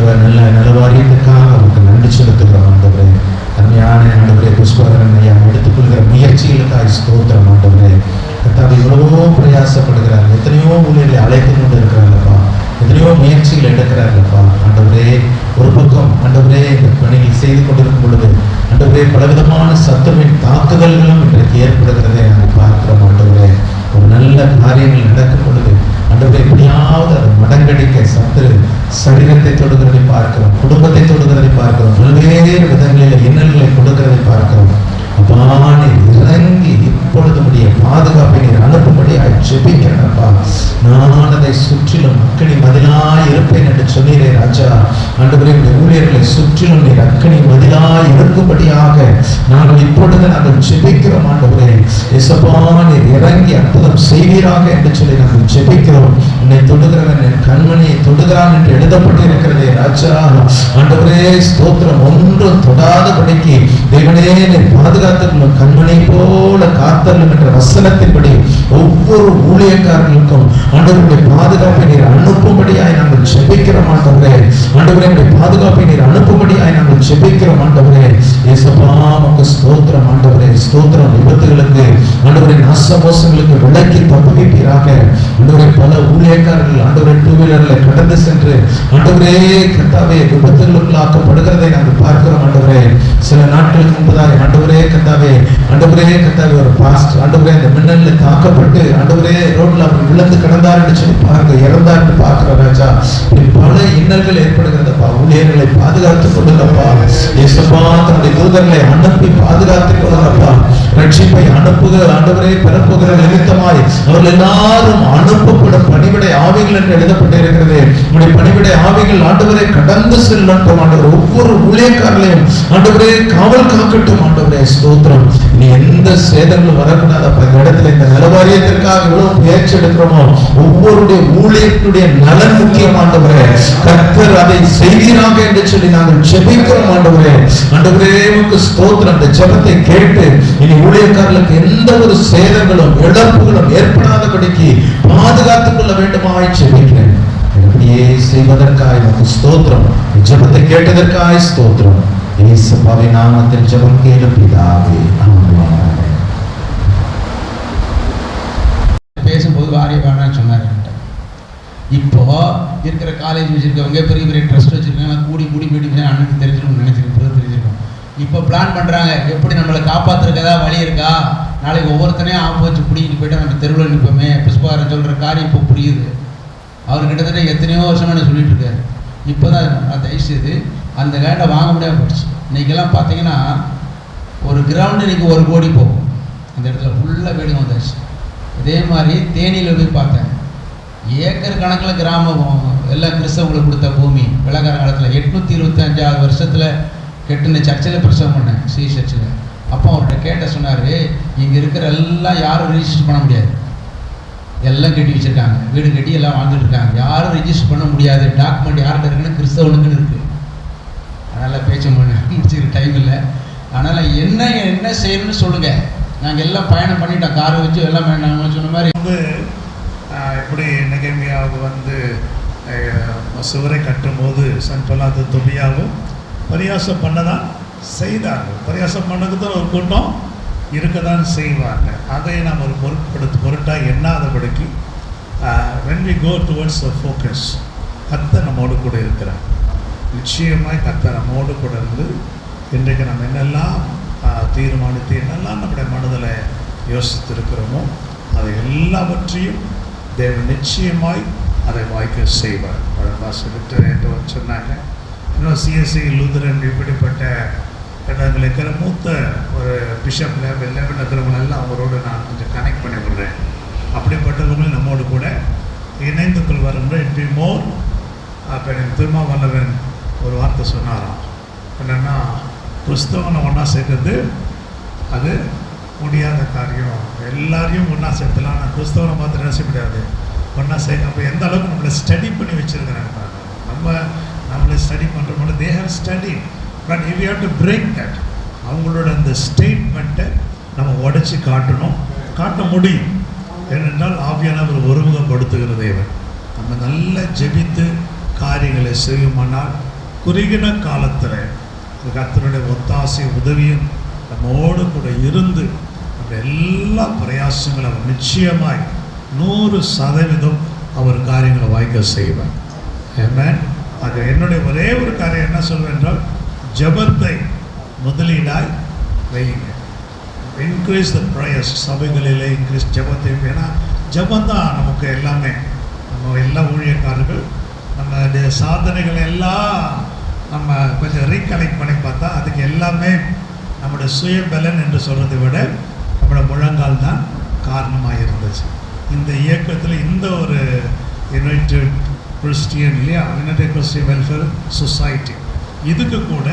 கொடுத்த நல்ல நலவாரியத்துக்காக அவருக்கு நன்றி செலுத்துகிறோம் ஆண்டவரே. அருமையான ஆண்டவரே புஷ்பகரன் ஐயா எடுத்துக்கொள்கிற முயற்சிகளுக்காக ஸ்தோத்திரம் ஆண்டவரே. கத்தாவை எவ்வளவோ பிரயாசப்படுகிறார். எத்தனையோ ஊழியர்களை அழைத்து கொண்டு இருக்கிறாங்கப்பா எத்தனையோ முயற்சிகள் எடுக்கிறார்களப்பா ஆண்டவரே ஒரு பக்கம் ஆண்டவரே இந்த பணிகள் செய்து கொண்டிருக்கும் பொழுது ஆண்டவரே பலவிதமான சத்துவின் தாக்குதல்களும் இன்றைக்கு ஏற்படுகிறதை நாங்கள் பார்க்கிறோம் ஆண்டவரே. ஒரு நல்ல காரியங்கள் நடக்கும் பொழுது ஆண்டவரே எப்படியாவது அதை மடங்கடிக்க சத்து சரீரத்தை தொடுகிறதை பார்க்கிறோம் குடும்பத்தை தொடுகிறதை பார்க்கிறோம் பல்வேறு விதங்களில் இன்னல்களை கொடுக்கிறதை பார்க்கிறோம் அப்பானே இறங்கி இப்பொழுது உடைய பாதுகாப்பை நீர் அனுப்பும்படியாய் ஜெபிக்கிறேன்ப்பா நான் அதை சுற்றிலும் அக்கனி மதிலாய் இருப்பேன் என்று சொன்னீரே ராஜா. ஆண்டவரே இந்த ஊழியர்களை சுற்றிலும் நீர் அக்கனி மதிலாய் இருக்கும்படியாக நாங்கள் இப்பொழுது நாங்கள் ஜெபிக்கிறோம் ஆண்டவரே. இசப்பா நீர் இறங்கி அற்புதம் செய்வீராக என்று சொல்லி நாங்கள் ஜெபிக்கிறோம். உன்னை தொடுகிறவன் என் கண்மணியை தொடுகிறான் என்று எழுதப்பட்டிருக்கிறதே ராஜா. ஆண்டவரே ஸ்தோத்திரம் ஒன்றும் தொடாதபடிக்கு தேவனே என்னை பாதுகாத்துக்கணும் கண்மணி போல காத்தல்லும் என்ற வசனத்தின்படி ஒவ்வொரு ஊழியக்காரர்களுக்கும் ஆண்டவருடைய பாதுகாப்பை நீர் அனுப்பும்படியாய் நாங்கள் ஜெபிக்கிறோம் ஆண்டவரே. ஆண்டவரே பாதுகாப்பை நீர் அனுப்பும்படியாய் நாங்கள் ஜெபிக்கிறோம் ஆண்டவரே. ஏசப்பா ஸ்தோத்திரம் ஆண்டவரே. ஸ்தோத்திரம் விபத்துகளுக்கு ஆண்டவரே நாசமோசங்களுக்கு விலக்கி தப்புவிப்பீராக. ஆண்டவரே பல ஊழியக்காரர்கள் ஆண்டவரே டூ வீலர்ல கடந்து சென்று ஆண்டவரே கத்தாவே விபத்துகளுக்குள்ளாக்கப்படுகிறதை நாங்கள் பார்க்கிறோம் ஆண்டவரே. சில நாட்களுக்கு முன்பதாக ஆண்டவரே கத்தாவே ஆண்டவரே கத்தாவே ஒரு பாஸ்ட் ஆண்டவரே அந்த மின்னலில் தாக்கப்பட்டு ஆண்டவரே ரோட்ல அவர் விழுந்து கிடந்தார் என்று சொல்லி பாருங்க இறந்தார் என்று பார்க்கிற ராஜா. பல இன்னல்கள் ஏற்படுகிறதப்பா ஊழியர்களை பாதுகாத்துக் கொள்ளுங்கப்பா. இயேசுப்பா தன்னுடைய தூதர்களை அனுப்பி பாதுகாத்துக் கொள்ளுங்கப்பா. ரட்சிப்பை அனுப்புகிற ஆண்டவரே பிறப்புகிற நிமித்தமாய் அவர்கள் எல்லாரும் அனுப்பப்படும் பணிவிட பணிவிடை ஆவிகள் என்று எழுதப்பட்டிருக்கிறது. உங்களுடைய பணிவிடை ஆவிகள் ஆண்டவரை கடந்து செல்லட்டும் ஆண்டவர். ஒவ்வொரு ஊழியக்காரர்களையும் ஆண்டவரே காவல் காக்கட்டும் ஆண்டவரே. ஸ்தோத்திரம். நீ எந்த சேதங்களும் வரக்கூடாதப்பா இந்த இடத்துல இந்த நலவாரியத்திற்காக எவ்வளவு பேச்சு எடுக்கிறோமோ ஒவ்வொருடைய ஊழியத்துடைய நலன் முக்கியம் கர்த்தர் அதை செய்கிறாங்க என்று சொல்லி நாங்கள் ஜெபிக்கிறோம் ஆண்டவரே. ஆண்டவரே உமக்கு ஸ்தோத்திரம். அந்த ஜெபத்தை கேட்டு இனி ஊழியக்காரர்களுக்கு எந்த ஒரு சேதங்களும் இழப்புகளும் ஏற்படாதபடிக்கு பாதுகாத்துக் கொள்ள வேண்டும். வேண்டுமாய் ஜெபிக்கிறேன் இப்படியே செய்வதற்காய் உமக்கு ஸ்தோத்திரம் ஜெபத்தை கேட்டதற்காய் ஸ்தோத்திரம் இயேசுபாவை நாமத்தில் ஜெபம் கேளும் பிதாவே பேசும்போது வாரிய வேணாம்னு சொன்னார் இப்போ இருக்கிற காலேஜ் வச்சிருக்கவங்க பெரிய பெரிய ட்ரஸ்ட் வச்சிருக்காங்க கூடி கூடி போயிட்டு அண்ணனுக்கு தெரிஞ்சிருக்கும் நினைச்சிருக்கோம் தெரிஞ்சிருக்கும் இப்போ பிளான் பண்ணுறாங்க எப்படி நம்மளை காப்பாற்றுறதுக்கு வழி இருக்கா நாளைக்கு ஒவ்வொருத்தனையும் ஆப்பு வச்சு பிடிக்கிட்டு போயிட்டா நம்ம தெருவில் நிற்போமே புஷ்பாரன் சொல்கிற காரியம் இப்போ புரியுது. அவர் கிட்டத்தட்ட எத்தனையோ வருஷமாக என்ன சொல்லிட்டு இருக்காரு. இப்போ தான் நான் தயவுசெய்து அந்த லேண்டை வாங்க முடியாமல் போயிடுச்சு. இன்றைக்கெல்லாம் பார்த்தீங்கன்னா ஒரு கிரவுண்டு இன்னைக்கு ஒரு கோடி போகும். அந்த இடத்துல ஃபுல்லாக வீடுங்க வந்தாச்சு. இதே மாதிரி தேனியில் போய் பார்த்தேன். ஏக்கர் கணக்கில் கிராமம் எல்லாம் கிறிஸ்தவங்களுக்கு கொடுத்த பூமி. விளக்கார காலத்தில் எட்நூற்றி இருபத்தஞ்சாவது வருஷத்தில் கெட்டுன சர்ச்சில் பிரசவம் பண்ணேன் ஸ்ரீ சர்ச்சில். அப்போ அவர்கிட்ட கேட்ட சொன்னார் இங்கே இருக்கிற எல்லாம் யாரும் ரிஜிஸ்டர் பண்ண முடியாது. எல்லாம் கட்டி வச்சுருக்காங்க. வீடு கட்டி எல்லாம் வாழ்ந்துட்டு இருக்காங்க. யாரும் ரிஜிஸ்டர் பண்ண முடியாது. டாக்குமெண்ட் யார்கிட்ட இருக்குன்னு கிறிஸ்தவனுக்குன்னு இருக்குது அதனால் பேச்ச முடிச்சுக்கிற டைம் இல்லை. அதனால் என்ன என்ன செய்யணும்னு சொல்லுங்கள் நாங்கள் எல்லாம் பயணம் பண்ணிட்டோம். காரை வச்சு எல்லாம் நாங்கள் சொன்ன மாதிரி. வந்து எப்படி நெகமியாவுக்கு வந்து சுவரை கட்டும்போது சன்பலாத்து தொபியாவும் பரியாசம் பண்ணதான் செய்தார் பிரயாசம் பண்ணதுக்கு தான் ஒரு கூட்டம் இருக்க தான் செய்வாங்க. அதை நாம் ஒரு பொருட்படுத்த பொருட்டாக எண்ணாதபடிக்கு when we go towards the focus கத்த நம்மோடு கூட இருக்கிறார். நிச்சயமாய் கத்த நம்மோடு கூட இருந்து இன்றைக்கு நம்ம என்னெல்லாம் தீர்மானித்து என்னெல்லாம் நம்முடைய மனதில் யோசித்திருக்கிறோமோ அதை எல்லாவற்றையும் தேவன் நிச்சயமாய் அதை வாய்க்க செய்வார். பழம்பாசு விட்டு என்று சொன்னாங்க. இன்னும் சிஎஸ்சி லூதரன் இப்படிப்பட்ட இடங்கள் இருக்கிற மூத்த ஒரு பிஷப் லெவல் லெவலில் இருக்கிறவங்க எல்லாம் அவரோடு நான் கொஞ்சம் கனெக்ட் பண்ணி விடுறேன். அப்படிப்பட்டவங்களும் நம்மோடு கூட இணைந்து கொள்வார் இட் பி மோர் அப்போ எனக்கு திருமாவல்லவன் ஒரு வார்த்தை சொன்னாராம். என்னென்னா கிறிஸ்தவனை ஒன்றா சேர்க்கறது அது முடியாத காரியம். எல்லாரையும் ஒன்றா சேர்த்தலாம். ஆனால் கிறிஸ்தவனை பார்த்து என்ன முடியாது ஒன்றா சேர்க்க அப்போ எந்த அளவுக்கு நம்மளை ஸ்டடி பண்ணி வச்சுருக்கிறாங்க நம்ம நம்மளை ஸ்டடி பண்ணுறோம் they have study but you have to break that அவங்களோட அந்த ஸ்டேட்மெண்ட்டை நம்ம உடைச்சி காட்டணும். காட்ட முடியும். ஏனென்றால் ஆவியானவர் ஒருமுகப்படுத்துகிற தேவன் நம்ம நல்லா ஜெபித்து காரியங்களை செய்யுமானால் குறுகின காலத்தில் கத்தனுடைய ஒத்தாசை உதவியும் நம்மோடு கூட இருந்து அந்த எல்லா பிரயாசங்களும் அவர் நிச்சயமாய் நூறு சதவீதம் அவர் காரியங்களை வாய்க்க செய்வார். Amen. அது என்னுடைய ஒரே ஒரு காரியம் என்ன சொல்வேன் என்றால் ஜபத்தை முதலீடாய் வையுங்க. இன்க்ரீஸ் த ப்ரேயர்ஸ் சபைகளிலே இன்க்ரீஸ் ஜெபத்தை ஏன்னா ஜெபம் தான் நமக்கு எல்லாமே. நம்ம எல்லா ஊழியக்காரர்கள் நம்ம சாதனைகள் எல்லாம் நம்ம கொஞ்சம் ரீகலெக்ட் பண்ணி பார்த்தா அதுக்கு எல்லாமே நம்முடைய சுயபலன் என்று சொல்கிறதை விட நம்மளோட முழங்கால் தான் காரணமாக இருந்துச்சு. இந்த இயக்கத்தில் இந்த ஒரு யுனைடெட் கிறிஸ்டியன் இல்லையா? யுனைடெட் கிறிஸ்டியன் வெல்ஃபேர் சொசைட்டி இதுக்கு கூட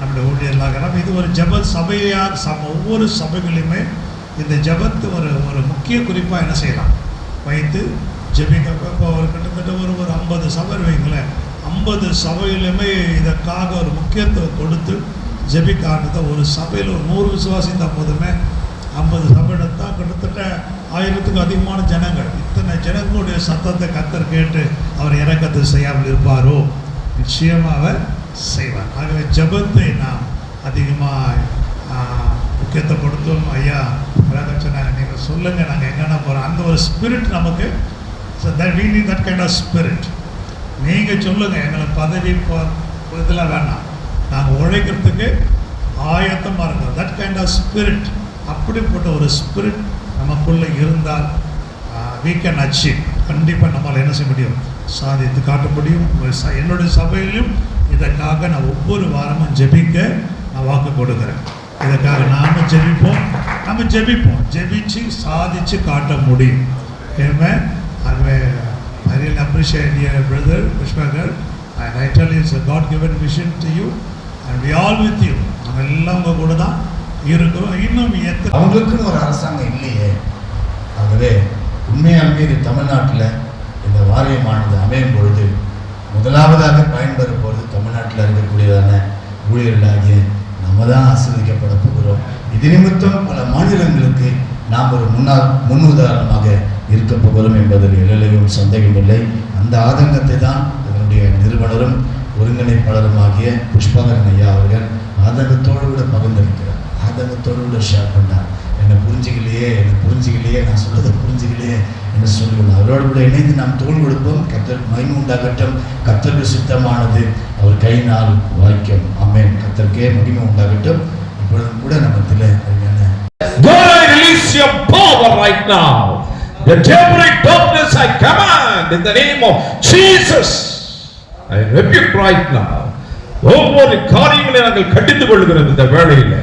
நம்முடைய ஊழியர்களாக நம்ம இது ஒரு ஜப சபையாக சப ஒவ்வொரு சபைகளிலுமே இந்த ஜபத்து ஒரு ஒரு முக்கிய குறிப்பாக என்ன செய்யலாம்? வைத்து ஜெபிக்க இப்போ ஒரு கிட்டத்தட்ட ஒரு ஒரு ஐம்பது சபை வைங்களேன். ஐம்பது சபையிலுமே இதற்காக ஒரு முக்கியத்துவம் கொடுத்து ஜெபிக்க ஆரம்பித்த ஒரு சபையில் ஒரு நூறு விசுவாசி இருந்தால் போதுமே. ஐம்பது சபை எடுத்தால் கிட்டத்தட்ட ஆயிரத்துக்கு அதிகமான ஜனங்கள். இத்தனை ஜனங்களுடைய சத்தத்தை கத்தர் கேட்டு அவர் இறக்கத்தை செய்யாமல் இருப்பாரோ? நிச்சயமாக அவர் செய்வார். ஆகவே ஜபத்தை நாம் அதிகமாக முக்கியத்துவப்படுத்தும். ஐயா சொன்னாங்க நீங்கள் சொல்லுங்கள் நாங்கள் எங்கன்னா போகிறோம் அந்த ஒரு ஸ்பிரிட் நமக்கு so that kind of spirit நீங்கள் சொல்லுங்கள் எங்களுக்கு பதவி ப- இதெல்லாம் வேணாம் நாங்கள் உழைக்கிறதுக்கு ஆயத்தமாக இருக்கிறோம். தட் கைண்ட் ஆஃப் ஸ்பிரிட் அப்படிப்பட்ட ஒரு ஸ்பிரிட் நமக்குள்ளே இருந்தால் we கேன் அச்சீவ் கண்டிப்பாக நம்மளால் என்ன செய்ய முடியும்? சாதித்து காட்ட முடியும். என்னுடைய சபையிலும் இதற்காக நான் ஒவ்வொரு வாரமும் ஜெபிக்க நான் வாக்கு கொடுக்குறேன். இதற்காக நாம் ஜெபிப்போம். நம்ம ஜெபிப்போம். ஜெபிச்சு சாதிச்சு காட்ட முடியும். அதுவே ஆகவே appreciate your brother Pushpakar I tell is a God given vision to you and we all with you. நம்ம எல்லாம் உங்கள் கூட தான் இருக்கிறோம். இன்னும் எத்தனை அவங்களுக்குன்னு ஒரு அரசாங்கம் இல்லையே. ஆகவே உண்மையாலுமே இது தமிழ்நாட்டில் இந்த வாரியமானது அமையும் பொழுது முதலாவதாக பயன்பெற போகிறது தமிழ்நாட்டில் இருக்கக்கூடியதான ஊழியர்களாகிய நம்ம தான் ஆஸ்வதிக்கப்பட போகிறோம். இது நிமித்தம் பல மாநிலங்களுக்கு நாம் ஒரு முன்னாள் முன் உதாரணமாக இருக்க போகிறோம் என்பதில் எல்லையும் சந்தேகமில்லை அந்த ஆதங்கத்தை தான் இதனுடைய நிறுவனரும் ஒருங்கிணைப்பாளருமாகிய புஷ்பகரன் ஐயா அவர்கள் ஆதங்கத்தோடு கூட பகிர்ந்திருக்கிறார். ஆதங்கத்தோடு கூட ஷேர் பண்ணார். என்னை புரிஞ்சுக்கலையே என்னை புரிஞ்சுக்கலையே நான் சொல்கிறத புரிஞ்சுக்கலையே என்று சொல்லுவோம் அவரோடு கூட இணைந்து நாம் தோல் கொடுப்போம். கத்தர் மகிமை உண்டாகட்டும். கத்தருக்கு சித்தமானது அவர் கையினால் வாய்க்கும். அமேன் கத்தருக்கே மகிமை உண்டாகட்டும். இப்பொழுதும் கூட நம்மத்தில் அருமையான The demonic darkness I command in the name of Jesus. I rebuke right now. ஒவ்வொரு காரியங்களை நாங்கள் கண்டித்து கொள்கிறோம் இந்த வேளையில.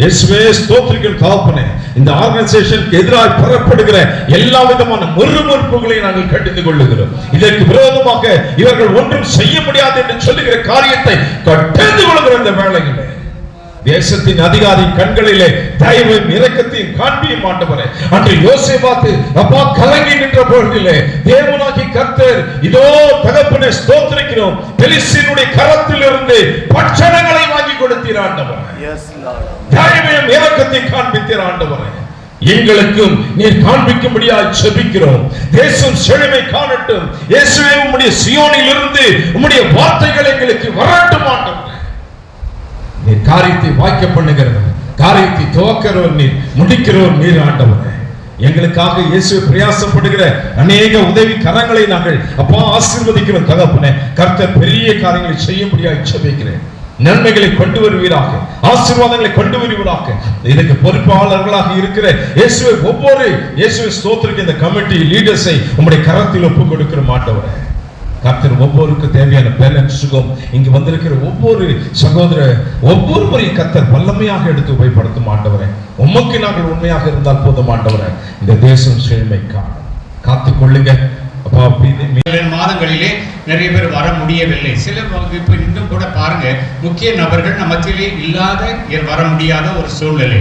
இயேசுவே ஸ்தோத்திரிகள் காப்பனே. இந்த ஆர்கனைசேஷனுக்கு எதிராக பெறப்படுகிற எல்லா விதமான முறுமுறுப்புகளையும் நாங்கள் கண்டித்து கொள்ளுகிறோம். இதற்கு விரோதமாக இவர்கள் ஒன்றும் செய்ய முடியாது என்று சொல்லுகிற காரியத்தை கட்டிந்து கொள்கிற இந்த வேளையிலே. தேசத்தின் அதிகாரி கண்களிலே தயவும் இரக்கத்தையும் காண்பியும் மாட்டவரே அன்று யோசை பார்த்து அப்பா கலங்கி நின்ற பொழுதிலே தேவனாகி கர்த்தர் இதோ தகப்பனை ஸ்தோத்திரிக்கிறோம். பெலிசினுடைய கரத்திலிருந்து பட்சணங்களை வாங்கி கொடுத்தீர் ஆண்டவரே. இரக்கத்தையும் காண்பித்தீர் ஆண்டவரே. எங்களுக்கும் நீர் காண்பிக்கும்படியாய் செபிக்கிறோம் தேசம் செழுமை காணட்டும். இயேசுவே உம்முடைய சியோனில் இருந்து உம்முடைய வார்த்தைகள் எங்களுக்கு வரட்டும் ஆண்டவரே. நீர் காரியத்தை வாய்க்க பண்ணுகிறவர். காரியத்தை துவக்கிறவர் நீர். முடிக்கிறவர் நீர் ஆண்டவர். எங்களுக்காக இயேசு பிரயாசப்படுகிற அநேக உதவி கரங்களை நாங்கள் அப்பா ஆசீர்வதிக்கிறோம் தகப்பனே. கர்த்தர் பெரிய காரியங்களை செய்யும்படியாக இச்சபிக்கிறேன் நன்மைகளை கொண்டு வருவீராக ஆசீர்வாதங்களை கொண்டு வருவீராக இதுக்கு பொறுப்பாளர்களாக இருக்கிற இயேசுவை ஒவ்வொரு இயேசுவை ஸ்தோத்திரிக்கு இந்த கமிட்டி லீடர்ஸை உங்களுடைய கரத்தில் ஒப்பு கொடுக்கிற மாட்டவரே. கர்த்தர் ஒவ்வொருக்கு தேவையான பேலன்ஸ் சுகம். இங்கு வந்திருக்கிற ஒவ்வொரு சகோதர ஒவ்வொருவரையும் கர்த்தர் வல்லமையாக எடுத்து உபயோகப்படுத்த மாட்டவரை. உமக்கு நாங்கள் உண்மையாக இருந்தால் போத மாட்டவரை. இந்த தேசம் செழுமை காத்துக்கொள்ளுங்க. மாதங்களிலே நிறைய பேர் வர முடியவில்லை. சில இப்போ இன்னும் கூட பாருங்க முக்கிய நபர்கள் நம்ம மத்தியிலே இல்லாத வர முடியாத ஒரு சூழ்நிலை.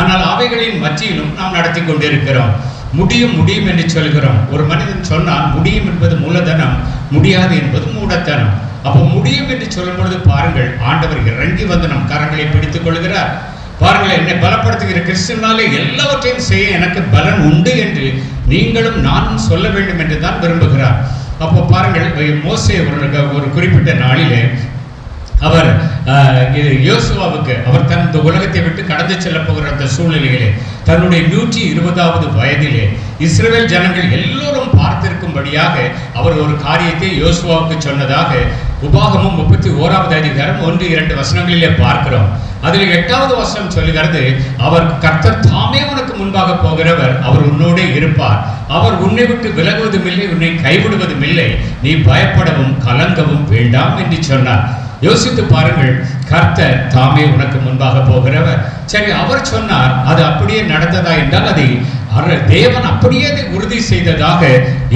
ஆனால் அவைகளின் மத்தியிலும் நாம் நடத்தி கொண்டிருக்கிறோம். முடியும் முடியும் என்று சொல்கிறோம். ஒரு மனிதன் சொன்னால் முடியும் என்பது மூலதனம் முடியாது என்பது மூடத்தனம். அப்போ முடியும் என்று சொல்லும் பொழுது பாருங்கள் ஆண்டவர் இறங்கி வந்து நம் கரங்களை பிடித்துக் கொள்கிறார். பாருங்கள் என்னை பலப்படுத்துகிற கிறிஸ்துவனாலே எல்லாவற்றையும் செய்ய எனக்கு பலன் உண்டு என்று நீங்களும் நானும் சொல்ல வேண்டும் என்று தான் விரும்புகிறார். அப்போ பாருங்கள் மோசே ஒரு ஒரு குறிப்பிட்ட நாளிலே இது யோசுவாவுக்கு அவர் தன் இந்த உலகத்தை விட்டு கடந்து செல்ல போகிற அந்த சூழ்நிலையிலே தன்னுடைய நூற்றி இருபதாவது வயதிலே இஸ்ரேல் ஜனங்கள் எல்லோரும் பார்த்திருக்கும்படியாக அவர் ஒரு காரியத்தை யோசுவாவுக்கு சொன்னதாக உபாகமும் முப்பத்தி ஓராவது அதிகாரம் ஒன்று இரண்டு வசனங்களிலே பார்க்கிறோம். அதில் எட்டாவது வசனம் சொல்லுகிறது அவர் கர்த்தர் தாமே முன்பாக போகிறவர் அவர் உன்னோடே இருப்பார். அவர் உன்னை விட்டு விலகுவதும் இல்லை உன்னை கைவிடுவதும் இல்லை நீ பயப்படவும் கலங்கவும் வேண்டாம் என்று சொன்னார். யோசித்து பாருங்கள் கர்த்தர் தாமே உனக்கு முன்பாக போகிறவர். சரி அவர் சொன்னார் அது அப்படியே நடந்ததா என்றால் அதை அவர் தேவன் அப்படியே உறுதி செய்ததாக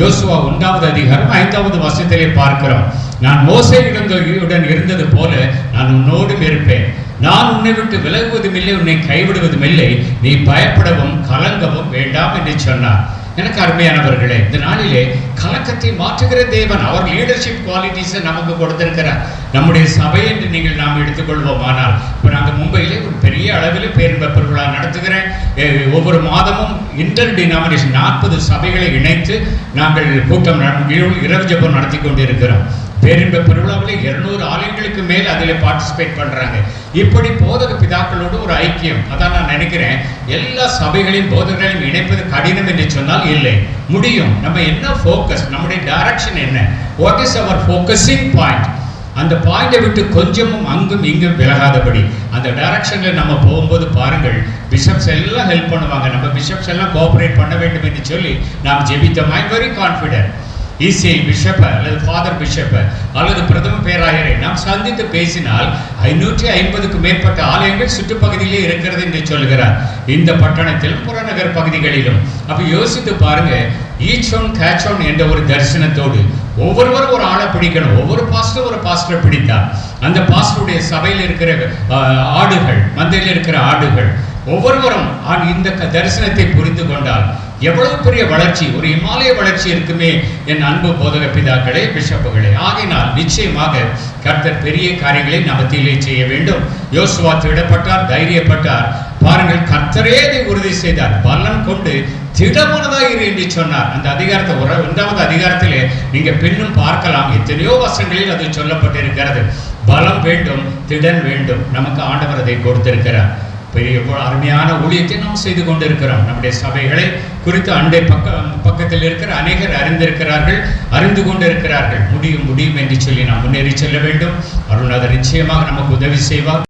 யோசுவா ஒன்றாவது அதிகாரம் ஐந்தாவது வருஷத்திலே பார்க்கிறோம். நான் மோசையுடன் இருந்தது போல நான் உன்னோடும் இருப்பேன். நான் உன்னை விட்டு விலகுவதும் இல்லை உன்னை கைவிடுவதும் இல்லை நீ பயப்படவும் கலங்கவும் வேண்டாம் என்று சொன்னார். எனக்கு அருமையானவர்களே இந்த நாளிலே கலக்கத்தை மாற்றுகிற தேவன் அவர் லீடர்ஷிப் குவாலிட்டிஸை நமக்கு கொடுத்திருக்கிறார். நம்முடைய சபை என்று நீங்கள் நாம் எடுத்துக்கொள்வோம். ஆனால் இப்போ நாங்கள் மும்பையிலே ஒரு பெரிய அளவில் பேரின்ப பெருவிழா நடத்துகிறேன் ஒவ்வொரு மாதமும் இன்டர் டினாமினேஷன் நாற்பது சபைகளை இணைத்து நாங்கள் கூட்டம் இரவு- இரவு நடத்தி கொண்டிருக்கிறோம். பேரின்ப பெருவிழாவில் இருநூறு ஆலயங்களுக்கு மேல் அதில் பார்ட்டிசிபேட் பண்ணுறாங்க இப்படி போதக பிதாக்களோடு ஒரு ஐக்கியம். அதான் நான் நினைக்கிறேன். எல்லா சபைகளையும் போதகர்களையும் இணைப்பது கடினம் என்று சொன்னால் இல்லை. முடியும். நம்ம என்ன ஃபோக்கஸ் நம்முடைய டைரக்ஷன் என்ன? வாட் இஸ் அவர் ஃபோக்கஸிங் பாயிண்ட் அந்த பாயிண்டை விட்டு கொஞ்சமும் அங்கும் இங்கும் விலகாதபடி. அந்த டைரக்ஷனில் நம்ம போகும்போது பாருங்கள் பிஷப்ஸ் எல்லாம் ஹெல்ப் பண்ணுவாங்க. நம்ம பிஷப்ஸ் எல்லாம் கோஆபரேட் பண்ண வேண்டும் என்று சொல்லி நாம் ஜெபித்தோம். I very confident ECI bishop அல்லது ஃபாதர் பிஷப்பை அல்லது பிரதம பேராயரை நாம் சந்தித்து பேசினால் ஐநூற்றி ஐம்பதுக்கு மேற்பட்ட ஆலயங்கள் சுற்றுப்பகுதியிலே இருக்கிறது என்று சொல்கிறார். இந்த பட்டணத்திலும் புறநகர் பகுதிகளிலும். அப்போ யோசித்து பாருங்க ஈச் ஒன் கேட்ச் ஒன் என்ற ஒரு தரிசனத்தோடு ஒவ்வொருவரும் ஒரு ஆளை பிடிக்கணும். ஒவ்வொரு பாஸ்டர் ஒரு பாஸ்டர் பிடித்தார் அந்த பாஸ்டருடைய சபையில் இருக்கிற ஆடுகள் மந்தையில் இருக்கிற ஆடுகள் ஒவ்வொருவரும் இந்த க- தரிசனத்தை புரிந்து கொண்டால் எவ்வளவு பெரிய வளர்ச்சி ஒரு இமாலய வளர்ச்சி இருக்குமே என் அன்பு போதக பிதாக்களே பிஷப்புகளே. ஆகினால் நிச்சயமாக கர்த்தர் பெரிய காரியங்களை நமத்திலே செய்ய வேண்டும். யோசுவா திடப்பட்டார் தைரியப்பட்டார். பாருங்கள் கர்த்தரே அதை உறுதி செய்தார். பலன் கொண்டு திடமானதாக இரு என்று சொன்னார். அந்த அதிகாரத்தை ஒரு ஒன்றாவது அதிகாரத்திலே நீங்க பின்னும் பார்க்கலாம். எத்தனையோ வசங்களில் அது சொல்லப்பட்டிருக்கிறது. பலம் வேண்டும் திடன் வேண்டும். நமக்கு ஆண்டவர் அதை கொடுத்திருக்கிறார். பெரிய அருமையான ஊழியத்தை நாம் செய்து கொண்டிருக்கிறோம். நம்முடைய சபைகளை குறித்து அண்டை பக்க பக்கத்தில் இருக்கிற அநேகர் அறிந்திருக்கிறார்கள் அறிந்து கொண்டிருக்கிறார்கள். முடியும் முடியும் என்று சொல்லி நாம் முன்னேறி செல்ல வேண்டும். அருணாதர் நிச்சயமாக நமக்கு உதவி செய்வார்.